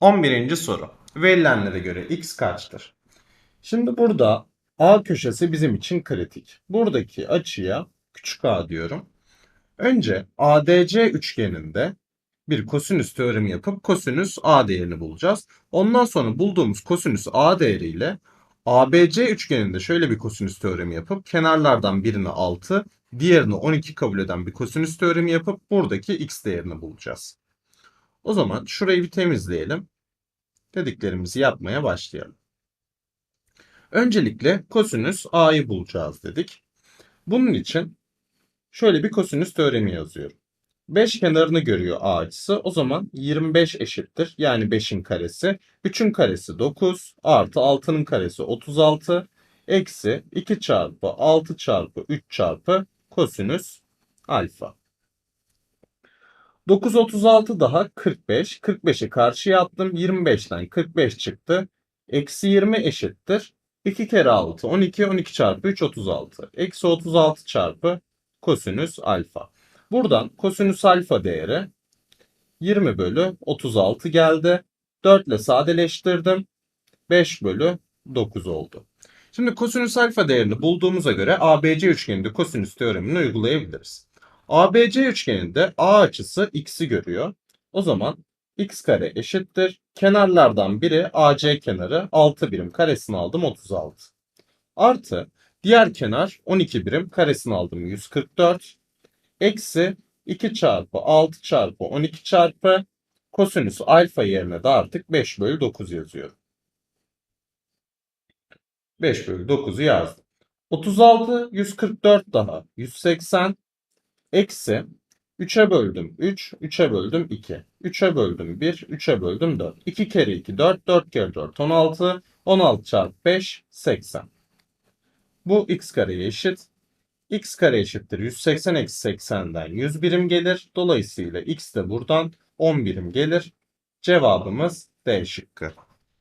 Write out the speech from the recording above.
11. soru. Verilenlere göre x kaçtır? Şimdi burada A köşesi bizim için kritik. Buradaki açıya küçük a diyorum. Önce ADC üçgeninde bir kosinüs teoremi yapıp kosinüs a değerini bulacağız. Ondan sonra bulduğumuz kosinüs a değeriyle ABC üçgeninde şöyle bir kosinüs teoremi yapıp kenarlardan birini 6, diğerini 12 kabul eden bir kosinüs teoremi yapıp buradaki x değerini bulacağız. O zaman şurayı bir temizleyelim. Dediklerimizi yapmaya başlayalım. Öncelikle kosinüs a'yı bulacağız dedik. Bunun için şöyle bir kosinüs teoremi yazıyorum. 5 kenarını görüyor a açısı. O zaman 25 eşittir. Yani 5'in karesi. 3'ün karesi 9 artı 6'nın karesi 36 eksi 2 çarpı 6 çarpı 3 çarpı kosinüs alfa. 9 36 daha 45. 45'i karşıya attım. 25'ten 45 çıktı. Eksi 20 eşittir. 2 kere 6 12 12 çarpı 3 36. Eksi 36 çarpı kosinüs alfa. Buradan kosinüs alfa değeri 20 bölü 36 geldi. 4 ile sadeleştirdim. 5 bölü 9 oldu. Şimdi kosinüs alfa değerini bulduğumuza göre ABC üçgeninde kosinüs teoremini uygulayabiliriz. ABC üçgeninde A açısı x'i görüyor. O zaman x kare eşittir. Kenarlardan biri AC kenarı 6 birim karesini aldım 36. Artı diğer kenar 12 birim karesini aldım 144. Eksi 2 çarpı 6 çarpı 12 çarpı kosinüs alfa yerine de artık 5 bölü 9 yazıyorum. 5 bölü 9'u yazdım. 36, 144 daha 180 eksi 3'e böldüm 3, 3'e böldüm 2. 3'e böldüm 1, 3'e böldüm 4. 2 kere 2 4, 4 kere 4 16, 16 çarpı 5 80. Bu x kareye eşit. x kare eşittir 180 eksi 80'den 100 birim gelir. Dolayısıyla x de buradan 10 birim gelir. Cevabımız D şıkkı.